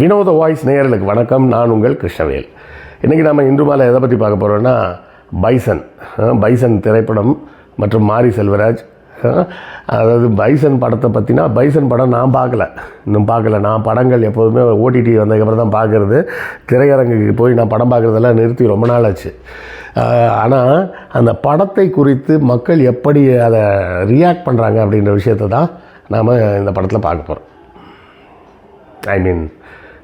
வினோத வாய்ஸ் நேயர்களுக்கு வணக்கம். நான் உங்கள் கிருஷ்ணவேல். இன்றைக்கி நம்ம இன்று மாலை எதை பற்றி பார்க்க போகிறோன்னா பைசன். பைசன் திரைப்படம் மற்றும் மாரி செல்வராஜ். அதாவது பைசன் படத்தை பற்றினா பைசன் படம் நான் பார்க்கல. இன்னும் பார்க்கல. நான் படங்கள் எப்போதுமே ஓடிடி வந்ததுக்கப்புறம் தான் பார்க்குறது. திரையரங்குக்கு போய் நான் படம் பார்க்குறதெல்லாம் நிறுத்தி ரொம்ப நாள் ஆச்சு. ஆனால் அந்த படத்தை குறித்து மக்கள் எப்படி அதை ரியாக்ட் பண்ணுறாங்க அப்படின்ற விஷயத்தை தான் நாம் இந்த படத்தில் பார்க்க போகிறோம் ஐ மீன்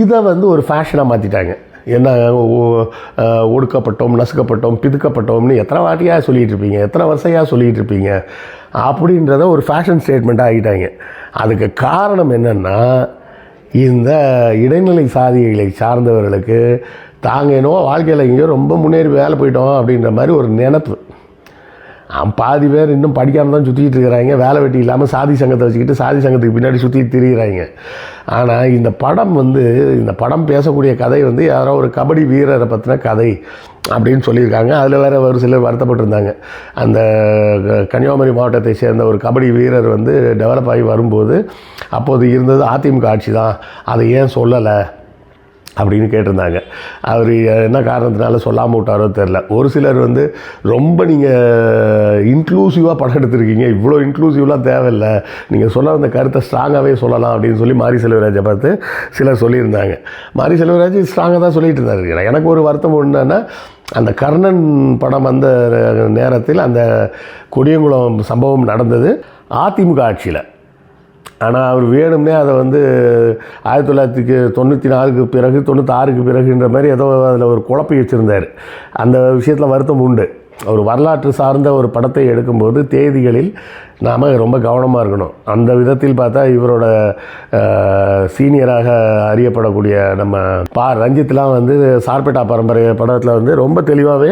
இதை வந்து ஒரு ஃபேஷனாக மாற்றிட்டாங்க என்ன ஒடுக்கப்பட்டோம் நசுக்கப்பட்டோம் பிதுக்கப்பட்டோம்னு எத்தனை வாட்டியாக சொல்லிகிட்டு இருப்பீங்க எத்தனை வருஷையாக சொல்லிகிட்டு இருப்பீங்க அப்படின்றத ஒரு ஃபேஷன் ஸ்டேட்மெண்ட்டாக ஆகிட்டாங்க அதுக்கு காரணம் என்னென்னா இந்த இடைநிலை சாதிகளை சார்ந்தவர்களுக்கு தாங்க என்னவோ வாழ்க்கையில் எங்கேயோ ரொம்ப முன்னேறி வேலை போயிட்டோம் அப்படின்ற மாதிரி ஒரு நினப்பு. பாதி பேர் இன்னும் படிக்காமல் தான் சுற்றிக்கிட்டு இருக்கிறாங்க. வேலை வெட்டி இல்லாமல் சாதி சங்கத்தை வச்சுக்கிட்டு சாதி சங்கத்துக்கு பின்னாடி சுற்றி திரிகிறாங்க ஆனால் இந்த படம் வந்து இந்த படம் பேசக்கூடிய கதை வந்து யாரோ ஒரு கபடி வீரரை பற்றின கதை அப்படின்னு சொல்லியிருக்காங்க. அதில் வேறு ஒரு சிலர் வருத்தப்பட்டிருந்தாங்க. அந்த க- கன்னியாகுமரி மாவட்டத்தை சேர்ந்த ஒரு கபடி வீரர் வந்து டெவலப் ஆகி வரும்போது அப்போது இருந்தது அதிமுக ஆட்சி தான் அதை ஏன் சொல்லலை? அப்படின்னு கேட்டிருந்தாங்க. அவர் என்ன காரணத்தினால சொல்லாமல் விட்டாரோ தெரில ஒரு சிலர் வந்து ரொம்ப நீங்கள் இன்க்ளூசிவாக படம் எடுத்திருக்கீங்க. இவ்வளோ இன்க்ளூசிவ்லாம் தேவையில்லை. நீங்கள் சொல்ல அந்த கருத்தை ஸ்ட்ராங்காகவே சொல்லலாம் அப்படின்னு சொல்லி மாரி செல்வராஜை பார்த்து சிலர் சொல்லியிருந்தாங்க. மாரி செல்வராஜ் ஸ்ட்ராங்காக தான் சொல்லிட்டு இருந்தார். எனக்கு ஒரு வருத்தம் என்னன்னா அந்த கர்ணன் படம் வந்த நேரத்தில் அந்த கொடியங்குளம் சம்பவம் நடந்தது. அதிமுக ஆட்சியில். ஆனால் அவர் வேணும்னே அதை வந்து ஆயிரத்தி தொள்ளாயிரத்தி தொண்ணூற்றி நாலுக்கு பிறகு தொண்ணூத்தாறுக்கு பிறகுன்ற மாதிரி ஏதோ அதில் ஒரு குழப்பி வச்சுருந்தார். அந்த விஷயத்தில் வருத்தம் உண்டு. ஒரு வரலாற்று சார்ந்த ஒரு படத்தை எடுக்கும்போது தேதிகளில் நாம் ரொம்ப கவனமாக இருக்கணும். அந்த விதத்தில் பார்த்தா இவரோட சீனியராக அறியப்படக்கூடிய நம்ம பா. ரஞ்சித்லாம் வந்து சார்பேட்டா பரம்பரை படத்தில் வந்து ரொம்ப தெளிவாகவே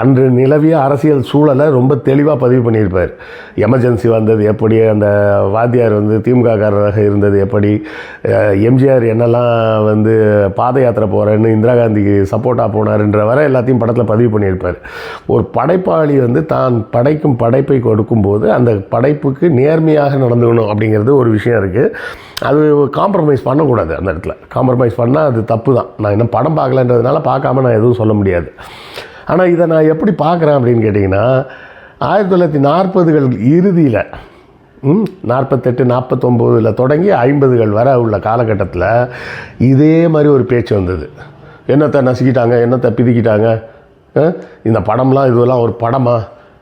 அன்று நிலவிய அரசியல் சூழலை ரொம்ப தெளிவாக பதிவு பண்ணியிருப்பார். எமர்ஜென்சி வந்தது எப்படி அந்த வாத்தியார் வந்து திமுககாரராக இருந்தது எப்படி எம்ஜிஆர் என்னெல்லாம் வந்து பாத யாத்திரை போகிறேன்னு இந்திரா காந்திக்கு சப்போர்ட்டாக போனாருன்ற வரை எல்லாத்தையும் படத்தில் பதிவு பண்ணியிருப்பார். ஒரு படைப்பாளி வந்து தான் படைக்கும் படைப்பை கொடுக்கும்போது அந்த படை உழைப்புக்கு நேர்மையாக நடந்துக்கணும் அப்படிங்கிறது ஒரு விஷயம் இருக்குது அது காம்ப்ரமைஸ் பண்ணக்கூடாது அந்த இடத்துல. காம்ப்ரமைஸ் பண்ணால் அது தப்பு தான் நான் இன்னும் படம் பார்க்கலன்றதுனால பார்க்காம நான் எதுவும் சொல்ல முடியாது. ஆனால் இதை நான் எப்படி பார்க்குறேன் அப்படின்னு கேட்டிங்கன்னா ஆயிரத்தி தொள்ளாயிரத்தி நாற்பதுகள் இறுதியில் ம் நாற்பத்தெட்டு நாற்பத்தொம்போதில் தொடங்கி ஐம்பதுகள் வரை உள்ள காலகட்டத்தில் இதே மாதிரி ஒரு பேச்சு வந்தது. என்னத்தை நசுக்கிட்டாங்க என்னத்தை பிதுக்கிட்டாங்க இந்த படம்லாம் இதுவெல்லாம் ஒரு படமா?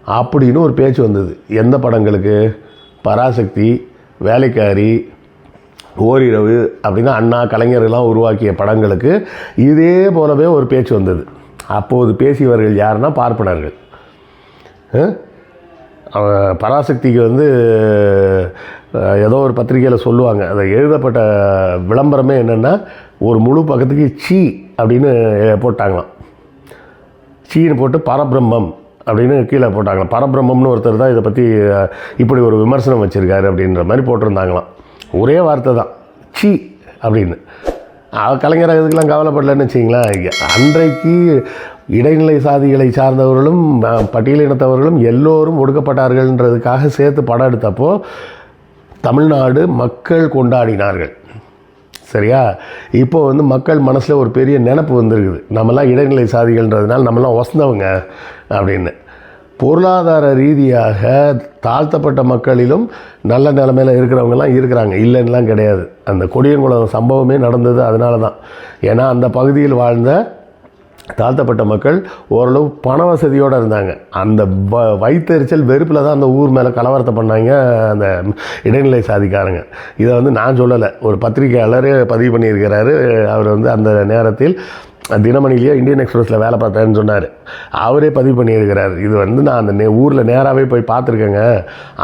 அப்படின்னு ஒரு பேச்சு வந்தது. எந்த படங்களுக்கு? பராசக்தி வேலைக்காரி ஓரிரவு அப்படின்னா அண்ணா கலைஞர்கள்லாம் உருவாக்கிய படங்களுக்கு இதே போலவே ஒரு பேச்சு வந்தது. அப்போது பேசியவர்கள் யாருன்னா பார்ப்பனர்கள். பராசக்திக்கு வந்து ஏதோ ஒரு பத்திரிக்கையில் சொல்லுவாங்க. அதை எழுதப்பட்ட விளம்பரமே என்னென்னா ஒரு முழு பக்கத்துக்கு சீ அப்படின்னு போட்டாங்களாம். சீன்னு போட்டு பரபிரம்மம் அப்படின்னு கீழே போட்டாங்களாம். பரபிரம்மம்னு ஒருத்தர் தான் இதை பற்றி இப்படி ஒரு விமர்சனம் வச்சுருக்காரு அப்படின்ற மாதிரி போட்டிருந்தாங்களாம். ஒரே வார்த்தை தான். சி அப்படின்னு. கலைஞர் இதுக்கெல்லாம் கவலைப்படலன்னு வச்சிங்களேன் அன்றைக்கு இடைநிலை சாதிகளை சார்ந்தவர்களும் பட்டியலினத்தவர்களும் எல்லோரும் ஒடுக்கப்பட்டார்கள்ன்றதுக்காக சேர்த்து படம் எடுத்தப்போ தமிழ்நாடு மக்கள் கொண்டாடினார்கள். சரியா? இப்போ வந்து மக்கள் மனசில் ஒரு பெரிய நினப்பு வந்திருக்குது. நம்மலாம் இடைநிலை சாதிகள்ன்றதுனால நம்மலாம் வசந்தவங்க அப்படின்னு. பொருளாதார ரீதியாக தாழ்த்தப்பட்ட மக்களிலும் நல்ல நிலமையில் இருக்கிறவங்கலாம் இருக்கிறாங்க. இல்லைன்னெலாம் கிடையாது. அந்த கொடியங்குளம் சம்பவமே நடந்தது அதனால தான் ஏன்னா அந்த பகுதியில் வாழ்ந்த தாழ்த்தப்பட்ட மக்கள் ஓரளவு பண வசதியோடு இருந்தாங்க. அந்த வ வயிற்றெரிச்சல் வெறுப்பில் தான் அந்த ஊர் மேலே கலவரத்தை பண்ணாங்க அந்த இடைநிலை சாதிக்காரங்க. இதை வந்து நான் சொல்லலை. ஒரு பத்திரிகையாளர் பதிவு பண்ணியிருக்கிறாரு. அவர் வந்து அந்த நேரத்தில் தினமணிலேயே இந்தியன் எக்ஸ்பிரஸில் வேலை பார்த்தேன்னு சொன்னார். அவரே பதிவு பண்ணியிருக்கிறார். இது வந்து நான் அந்த நே ஊரில் நேராகவே போய் பார்த்துருக்கேங்க.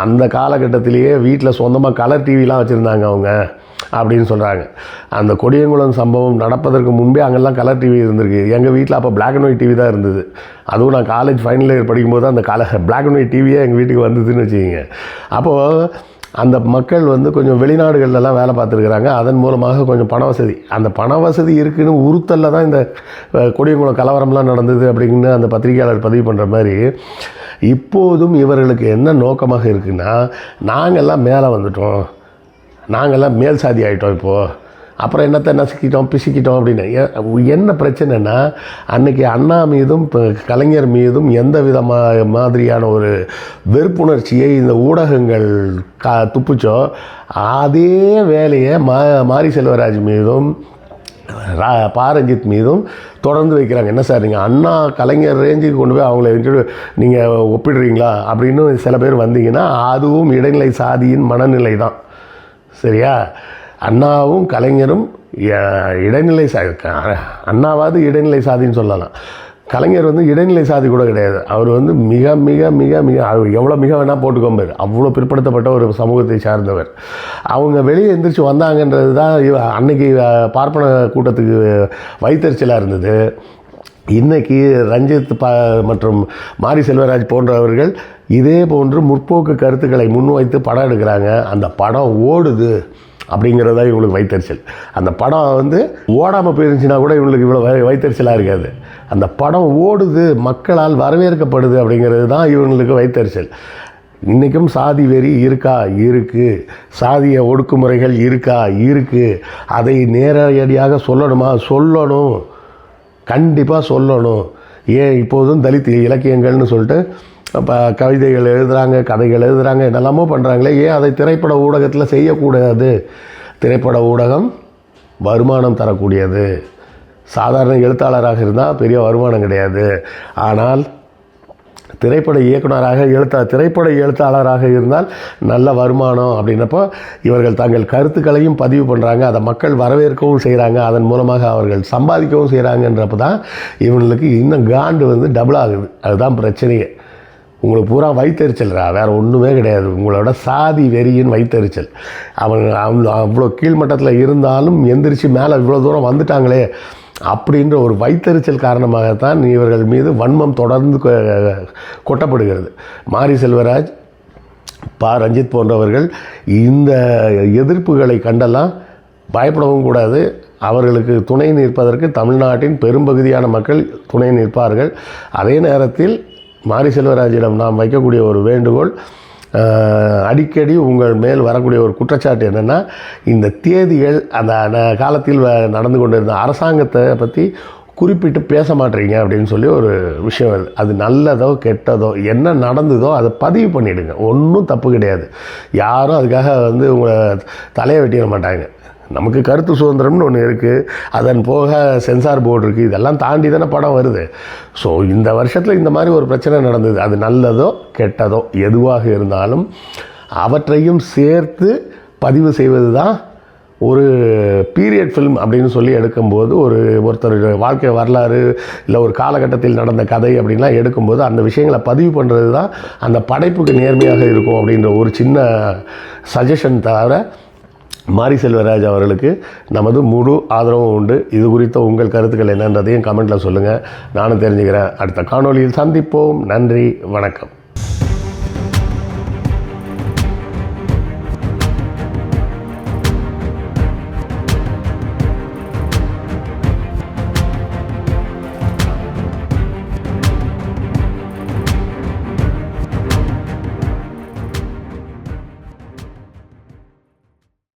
அந்த காலகட்டத்திலேயே வீட்டில் சொந்தமாக கலர் டிவிலாம் வச்சுருந்தாங்க அவங்க அப்படின்னு சொல்கிறாங்க அந்த கொடியங்குளம் சம்பவம் நடப்பதற்கு முன்பே அங்கெல்லாம் கலர் டிவி இருந்திருக்கு. எங்கள் வீட்டில் அப்போ பிளாக் அண்ட் ஒயிட் டிவி தான் இருந்தது. அதுவும் நான் காலேஜ் ஃபைனல் இயர் படிக்கும்போது அந்த கலர் பிளாக் அண்ட் ஒயிட் டிவியே எங்கள் வீட்டுக்கு வந்ததுன்னு வச்சுக்கிங்க. அப்போது அந்த மக்கள் வந்து கொஞ்சம் வெளிநாடுகள்லாம் வேலை பார்த்துருக்குறாங்க. அதன் மூலமாக கொஞ்சம் பண வசதி. அந்த பண வசதி இருக்குன்னு உறுத்தலில் தான் இந்த கொடியங்குளம் கலவரம்லாம் நடந்தது அப்படின்னு அந்த பத்திரிகையாளர் பதிவு பண்ணுற மாதிரி இப்போதும் இவர்களுக்கு என்ன நோக்கமாக இருக்குன்னா நாங்கள்லாம் மேலே வந்துட்டோம். நாங்கள்லாம் மேல் சாதி ஆகிட்டோம் இப்போது அப்புறம் என்னத்தை நசுக்கிட்டோம் பிசுக்கிட்டோம் அப்படின்னு. என்ன பிரச்சனைனா அன்னைக்கு அண்ணா மீதும் இப்போ கலைஞர் மீதும் எந்த விதமாக மாதிரியான ஒரு வெறுப்புணர்ச்சியை இந்த ஊடகங்கள் கா துப்புச்சோ அதே வேலையை மா மாரி செல்வராஜ் மீதும் ரா பாரஞ்சித் மீதும் தொடர்ந்து வைக்கிறாங்க. என்ன சார் நீங்கள் அண்ணா கலைஞர் ரேஞ்சுக்கு கொண்டு போய் அவங்கள நீங்கள் ஒப்பிடுறீங்களா? அப்படின்னு சில பேர் வந்தீங்கன்னா அதுவும் இடைநிலை சாதியின் மனநிலை தான் சரியா? அண்ணாவும் கலைஞரும் இடைநிலை சா அண்ணாவாவது இடைநிலை சாதின்னு சொல்லலாம். கலைஞர் வந்து இடைநிலை சாதி கூட கிடையாது. அவர் வந்து மிக மிக மிக மிக அவர் எவ்வளோ மிக வேணால் போட்டுக்கோம்பார் அவ்வளோ பிற்படுத்தப்பட்ட ஒரு சமூகத்தை சார்ந்தவர். அவங்க வெளியே எந்திரிச்சு வந்தாங்கன்றது தான் இவ அன்னைக்கு பார்ப்பன கூட்டத்துக்கு வைத்தறிச்சலாக இருந்தது. இன்றைக்கி ரஞ்சித் ப மற்றும் மாரி செல்வராஜ் போன்றவர்கள் இதே போன்று முற்போக்கு கருத்துக்களை முன்வைத்து படம் எடுக்கிறாங்க. அந்த படம் ஓடுது. அப்படிங்கிறதா இவங்களுக்கு வைத்தறிச்சல். அந்த படம் வந்து ஓடாமல் போயிருந்துச்சுன்னா கூட இவங்களுக்கு இவ்வளோ வைத்தறிச்சலாக இருக்காது. அந்த படம் ஓடுது மக்களால் வரவேற்கப்படுது அப்படிங்கிறது தான் இவங்களுக்கு வைத்தறிச்சல். இன்றைக்கும் சாதி வெறி இருக்கா? இருக்குது சாதிய ஒடுக்குமுறைகள் இருக்கா? இருக்குது அதை நேரடியாக சொல்லணுமா? சொல்லணும். கண்டிப்பாக சொல்லணும். ஏன் இப்போதும் தலித் இலக்கியங்கள்னு சொல்லிட்டு இப்போ கவிதைகள் எழுதுகிறாங்க கதைகள் எழுதுகிறாங்க என்னெல்லாமோ பண்ணுறாங்களே ஏன் அதை திரைப்பட ஊடகத்தில் செய்யக்கூடாது? திரைப்பட ஊடகம் வருமானம் தரக்கூடியது. சாதாரண எழுத்தாளராக இருந்தால் பெரிய வருமானம் கிடையாது. ஆனால் திரைப்பட இயக்குனராக எழுத்தா திரைப்பட எழுத்தாளராக இருந்தால் நல்ல வருமானம் அப்படின்னப்போ இவர்கள் தங்கள் கருத்துக்களையும் பதிவு பண்ணுறாங்க அதை மக்கள் வரவேற்கவும் செய்கிறாங்க அதன் மூலமாக அவர்கள் சம்பாதிக்கவும் செய்கிறாங்கன்றப்ப தான் இவங்களுக்கு இன்னும் காண்டு வந்து டபுள் ஆகுது. அதுதான் பிரச்சனையே. உங்களுக்கு பூரா வைத்தறிச்சல்ரா வேறு ஒன்றுமே கிடையாது. உங்களோட சாதி வெறியின் வைத்தறிச்சல் அவங்க அவன் அவ்வளோ கீழ்மட்டத்தில் இருந்தாலும் எந்திரிச்சு மேலே இவ்வளோ தூரம் வந்துட்டாங்களே அப்படின்ற ஒரு வைத்தறிச்சல் காரணமாகத்தான் இவர்கள் மீது வன்மம் தொடர்ந்து கொ- கொட்டப்படுகிறது. மாரி செல்வராஜ் பா ரஞ்சித் போன்றவர்கள் இந்த எதிர்ப்புகளை கண்டெல்லாம் பயப்படவும் கூடாது. அவர்களுக்கு துணை நிற்பதற்கு தமிழ்நாட்டின் பெரும்பகுதியான மக்கள் துணை நிற்பார்கள். அதே நேரத்தில் மாரி செல்வராஜிடம் நாம் வைக்கக்கூடிய ஒரு வேண்டுகோள் அடிக்கடி உங்கள் மேல் வரக்கூடிய ஒரு குற்றச்சாட்டு என்னென்னா இந்த தேதிகள் அந்த காலத்தில் வ- நடந்து கொண்டிருந்த அரசாங்கத்தை பற்றி குறிப்பிட்டு பேச மாட்டீங்க அப்படின்னு சொல்லி ஒரு விஷயம் வருது. அது நல்லதோ கெட்டதோ என்ன நடந்ததோ அதை பதிவு பண்ணிவிடுங்க ஒன்றும் தப்பு கிடையாது. யாரும் அதுக்காக வந்து உங்களை தலையை வெட்டிட மாட்டாங்க. நமக்கு கருத்து சுதந்திரம்னு ஒன்று இருக்குது அதன் போக சென்சார் போர்டு இருக்குது இதெல்லாம் தாண்டி தானே படம் வருது. ஸோ இந்த வருஷத்தில் இந்த மாதிரி ஒரு பிரச்சனை நடந்தது. அது நல்லதோ கெட்டதோ எதுவாக இருந்தாலும் அவற்றையும் சேர்த்து பதிவு செய்வது தான் ஒரு பீரியட் ஃபிலிம் அப்படின்னு சொல்லி எடுக்கும்போது ஒரு ஒருத்தர் வாழ்க்கை வரலாறு இல்லை ஒரு காலகட்டத்தில் நடந்த கதை அப்படின்லாம் எடுக்கும்போது அந்த விஷயங்களை பதிவு பண்ணுறது தான் அந்த படைப்புக்கு நேர்மையாக இருக்கும் அப்படின்ற ஒரு சின்ன சஜஷன் தவிர மாரி செல்வராஜ் அவர்களுக்கு நமது முழு ஆதரவும் உண்டு. இது குறித்த உங்கள் கருத்துக்கள் என்னன்றதையும் கமெண்ட்டில் சொல்லுங்கள் நானும் தெரிஞ்சுக்கிறேன். அடுத்த காணொளியில் சந்திப்போம். நன்றி. வணக்கம்.